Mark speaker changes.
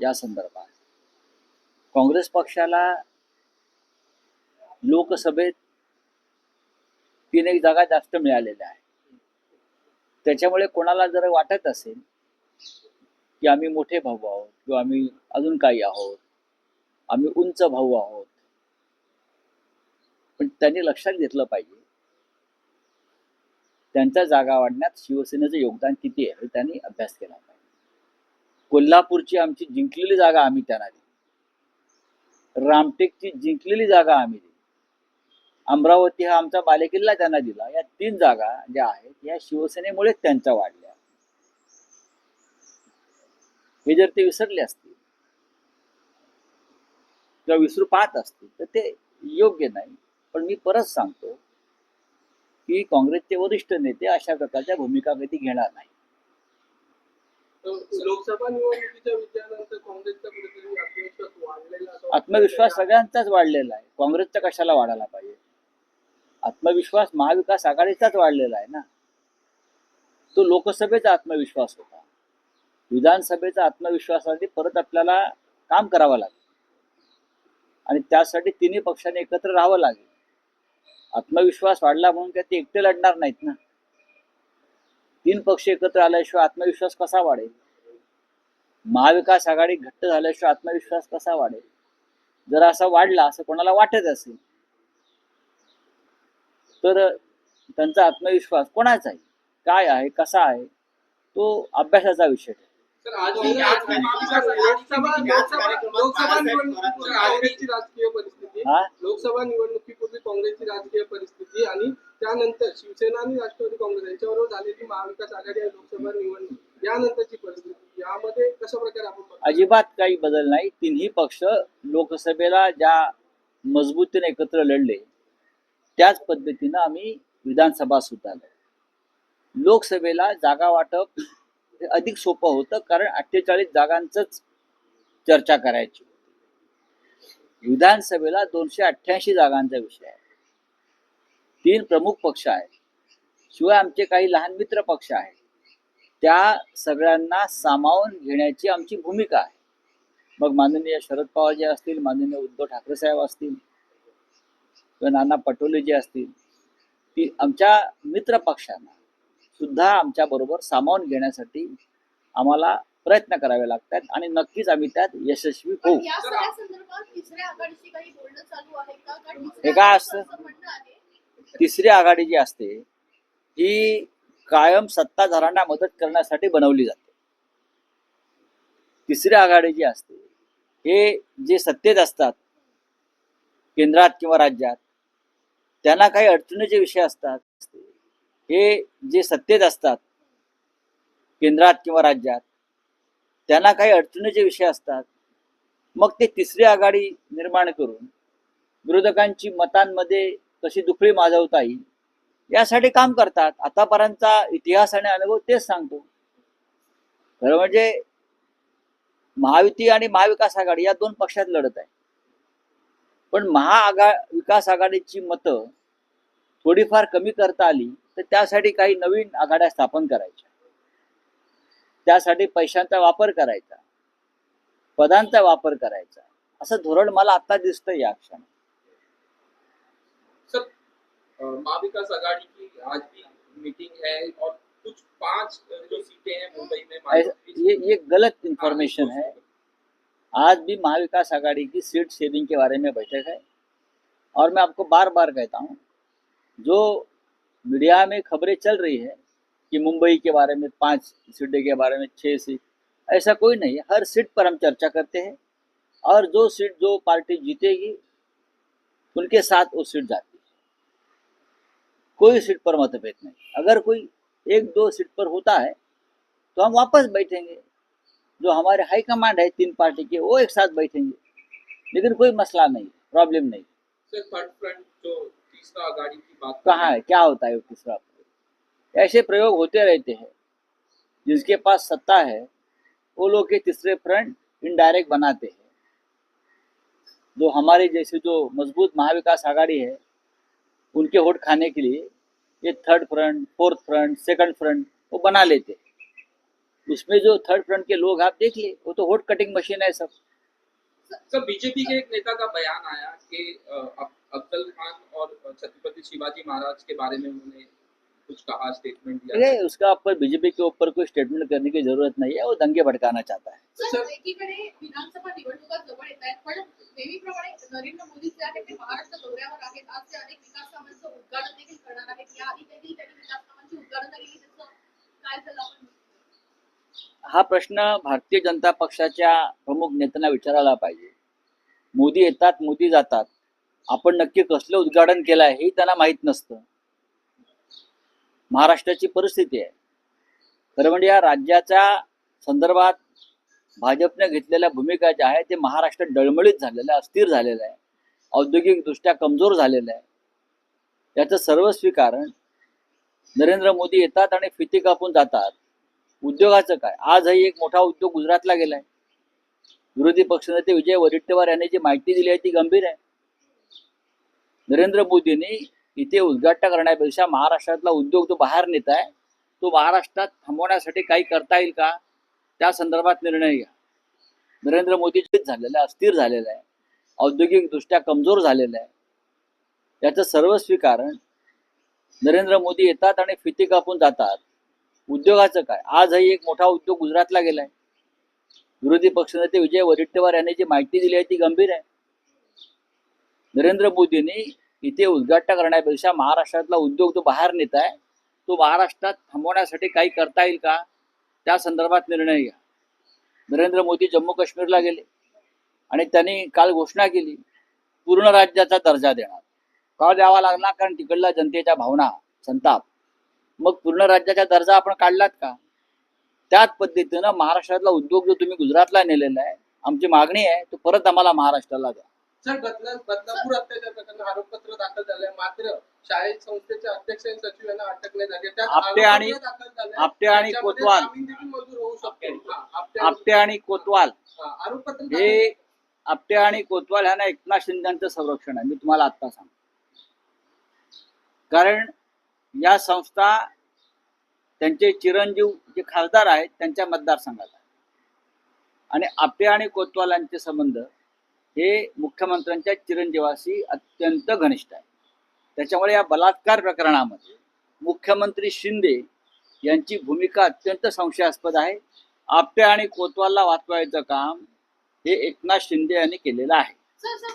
Speaker 1: या संदर्भात. काँग्रेस पक्षाला लोकसभेत तीन एक जागा जास्त मिळालेल्या आहे त्याच्यामुळे कोणाला जर वाटत असेल की आम्ही मोठे भाऊ आहोत किंवा आम्ही अजून काही आहोत आम्ही उंच भाऊ आहोत पण त्यांनी लक्षात घेतलं पाहिजे त्यांच्या जागा वाढण्यात शिवसेनेचं योगदान किती आहे हे त्यांनी अभ्यास केला पाहिजे. कोल्हापूरची आमची जिंकलेली जागा आम्ही त्यांना दिली. रामटेकची जिंकलेली जागा आम्ही दिली. अमरावती हा आमचा बालेकिल्ला त्यांना दिला. या तीन जागा ज्या आहेत या शिवसेनेमुळेच त्यांच्या वाढल्या. हे जर ते विसरले असतील किंवा विसरू पाहत असतील तर ते योग्य नाही. पण मी परत सांगतो की काँग्रेसचे वरिष्ठ नेते अशा प्रकारच्या भूमिका कधी घेणार नाही
Speaker 2: लोकसभा निवडणुकीच्या विजयानंतर काँग्रेसचा कुठेतरी आत्मविश्वास वाढलेला.
Speaker 1: आत्मविश्वास सगळ्यांचाच वाढलेला आहे. काँग्रेसचा कशाला वाढायला पाहिजे? आत्मविश्वास महाविकास आघाडीचाच वाढलेला आहे ना? तो लोकसभेचा आत्मविश्वास होता. विधानसभेचा आत्मविश्वासासाठी परत आपल्याला काम करावं लागेल. आणि त्यासाठी तिन्ही पक्षांनी एकत्र राहावं लागेल. आत्मविश्वास वाढला म्हणून काय ते एकटे लढणार नाहीत ना? तीन पक्ष एकत्र आल्याशिवाय आत्मविश्वास कसा वाढेल? महाविकास आघाडी घट्ट झाल्याशिवाय आत्मविश्वास कसा वाढेल? जर असा वाढला असं कोणाला वाटत असेल? तर त्यांचा आत्मविश्वास कोणाचा आहे? काय आहे? कसा आहे? तो अभ्यासाचा विषय हा?
Speaker 2: लोकसभा निवडणुकीपूर्वी काँग्रेसची राजकीय परिस्थिती आणि त्यानंतर शिवसेना आणि राष्ट्रवादी काँग्रेस यांच्याबरोबर झालेली महाविकास आघाडी आणि लोकसभा निवडणूक यानंतरची परिस्थिती. यामध्ये कशा प्रकारे आपण
Speaker 1: अजिबात काही बदल नाही. तिन्ही पक्ष लोकसभेला ज्या मजबूतीने एकत्र लढले त्याच पद्धतीनं आम्ही विधानसभा सुद्धा लोकसभेला जागा वाटप हे अधिक सोपं होतं कारण अठ्ठेचाळीस जागांचंच चर्चा करायची विधानसभेला दोनशे अठ्ठ्याऐंशी जागांचा विषय आहे. तीन प्रमुख पक्ष आहेत. शिवाय आमचे काही लहान मित्र पक्ष आहेत. त्या सगळ्यांना सामावून घेण्याची आमची भूमिका आहे. मग माननीय शरद पवार जे असतील माननीय उद्धव ठाकरे साहेब असतील किंवा नाना पटोले जे असतील ती आमच्या मित्र पक्षांना सुद्धा आमच्या बरोबर सामावून घेण्यासाठी आम्हाला प्रयत्न करावे लागतात आणि नक्कीच आम्ही त्यात यशस्वी होऊ.
Speaker 3: पण या सगळ्या संदर्भात तिसऱ्या आघाडीची काही बोलणं चालू आहे का? कारण
Speaker 1: हे
Speaker 3: तिसऱ्या
Speaker 1: काय
Speaker 3: आघाडीचं
Speaker 1: असतं? तिसरी आघाडी जी असते ही कायम सत्ताधारांना मदत करण्यासाठी बनवली जाते. तिसरी आघाडी जी असते हे जे सत्तेत असतात केंद्रात किंवा राज्यात त्यांना काही अडचणीचे विषय असतात हे जे सत्तेत असतात केंद्रात किंवा राज्यात त्यांना काही अडचणीचे विषय असतात. मग ते तिसरी आघाडी निर्माण करून विरोधकांची मतांमध्ये कशी दुखळी माजवता येईल यासाठी काम करतात. आतापर्यंतचा इतिहास आणि अनुभव तेच सांगतो. खरं म्हणजे महायुती आणि महाविकास आघाडी या दोन पक्षात लढत आहे. पण महाआघा विकास आघाडीची मतं थोडीफार कमी करता आली तर त्यासाठी काही नवीन आघाड्या स्थापन करायच्या. त्यासाठी पैशांचा वापर करायचा. पदांचा वापर करायचा. असं धोरण मला आता दिसतं या क्षणात
Speaker 4: अ, महाविकास आघाड़ी की आज भी मीटिंग है और कुछ पाँच जो सीटें हैं मुंबई में
Speaker 1: ये ये गलत इंफॉर्मेशन है। आज भी महाविकास आघाड़ी की सीट शेयरिंग के बारे में बैठक है। और मैं आपको बार बार कहता हूँ जो मीडिया में खबरें चल रही है कि मुंबई के बारे में पाँच सीटें के बारे में छः सीट ऐसा कोई नहीं है। हर सीट पर हम चर्चा करते हैं और जो सीट जो पार्टी जीतेगी उनके साथ वो सीट जाती है। कोई सीट पर मतभेद नहीं। अगर कोई एक दो सीट पर होता है तो हम वापस बैठेंगे। जो हमारे हाई कमांड है तीन पार्टी के वो एक साथ बैठेंगे। लेकिन कोई मसला नहीं प्रॉब्लम नहीं। कहाँ है? क्या होता है वो तीसरा ऐसे प्रयोग होते रहते हैं। जिसके पास सत्ता है वो लोग के तीसरे फ्रंट इनडायरेक्ट बनाते हैं। जो हमारे जैसे जो मज़बूत महाविकास आघाड़ी है उनके वोट खाने के लिए ये third front fourth front second front वो बना लेते। उसमें जो थर्ड फ्रंट के लोग आप देख लिए वो तो वोट कटिंग मशीन है सब।
Speaker 4: सर बीजेपी के एक नेता का बयान आया कि अ, अफजल खान और छत्रपति शिवाजी महाराज के बारे में उन्होंने कुछ कहा स्टेटमेंट दिया
Speaker 1: अरे उसका ऊपर बीजेपी के ऊपर कोई स्टेटमेंट करने की ज़रूरत नहीं है वो दंगे भड़काना चाहता है।
Speaker 3: सर एकीकडे विधानसभा निवडणुका जवळ येत आहेत पण नेहमीप्रमाणे नरेंद्र मोदी जे आहेत महाराष्ट्र दौऱ्यावर आहेत. आज ते अनेक विकास कामांचं उद्घाटन देखील करणार आहेत. याआधी देखील त्यांनी विकास कामांची उद्घाटन केली त्याचं काय झालं आपण
Speaker 1: हा प्रश्न भारतीय जनता पक्षाच्या प्रमुख नेत्यांना विचारायला पाहिजे. मोदी येतात मोदी जातात. आपण नक्की कसलं उद्घाटन केलं आहे हे त्यांना माहीत नसतं. महाराष्ट्राची परिस्थिती आहे. खरं म्हणजे या राज्याच्या संदर्भात भाजपने घेतलेल्या भूमिका ज्या आहे ते महाराष्ट्र डळमळीत झालेलं आहे अस्थिर झालेलं आहे औद्योगिकदृष्ट्या कमजोर झालेलं आहे. याचं सर्वस्वी कारण नरेंद्र मोदी येतात आणि फिती कापून जातात. उद्योगाचं काय? आजही एक मोठा उद्योग गुजरातला गेलाय. विरोधी पक्षनेते विजय वडेट्टीवार यांनी जी माहिती दिली आहे ती गंभीर आहे. नरेंद्र मोदींनी इथे उद्घाटन करण्यापेक्षा महाराष्ट्रातला उद्योग जो बाहेर नेत आहे तो महाराष्ट्रात थांबवण्यासाठी काही करता येईल का? त्या संदर्भात निर्णय घ्या. नरेंद्र मोदी झालेला आहे अस्थिर झालेला आहे. औद्योगिकदृष्ट्या कमजोर झालेलं आहे. याचं सर्वस्वी कारण नरेंद्र मोदी येतात आणि फिती कापून जातात. उद्योगाचं काय? आजही एक मोठा उद्योग गुजरातला गेलाय. विरोधी पक्षनेते विजय वडेट्टीवार यांनी जी माहिती दिली आहे ती गंभीर आहे. नरेंद्र मोदींनी इथे उद्घाटन करण्यापेक्षा महाराष्ट्रातला उद्योग जो बाहेर नेत आहे तो महाराष्ट्रात थांबवण्यासाठी काही करता येईल का? त्या संदर्भात निर्णय घ्या. नरेंद्र मोदी जम्मू काश्मीरला गेले. आणि त्यांनी काल घोषणा केली पूर्ण राज्याचा दर्जा देणार. का द्यावा लागला कारण तिकडल्या जनतेच्या भावना संताप. मग पूर्ण राज्याचा दर्जा आपण काढलात का? त्याच पद्धतीनं महाराष्ट्रातला उद्योग जो तुम्ही गुजरातला नेलेला आहे आमची मागणी आहे तो परत आम्हाला महाराष्ट्राला द्या.
Speaker 2: सर बदला बदलापूर अत्याचार प्रकरण आरोपपत्र दाखल झालंय. मात्र शाळेत संस्थेचे अध्यक्ष आणि सचिव यांना अटक नाही झाली. त्यात
Speaker 1: आपटे आणि-. आपटे आणि कोतवाल.
Speaker 2: हा, आपटे आणि-
Speaker 1: कोतवाल.
Speaker 2: हा,
Speaker 1: आपटे आणि कोतवाल ह्यांना एकनाथ शिंदेचं संरक्षण आहे. मी तुम्हाला आत्ता सांग कारण या संस्था त्यांचे चिरंजीव जे खासदार आहेत त्यांच्या मतदारसंघात आहे. आणि आपटे आणि कोतवाल यांचे संबंध हे मुख्यमंत्र्यांच्या चिरंजीवाशी अत्यंत घनिष्ठ आहे. त्याच्यामुळे या बलात्कार प्रकरणामध्ये मुख्यमंत्री शिंदे यांची भूमिका अत्यंत संशयास्पद आहे. आपटे आणि कोतवालला वाचवायचं काम हे एकनाथ शिंदे यांनी केलेलं आहे.
Speaker 3: Sir
Speaker 2: sir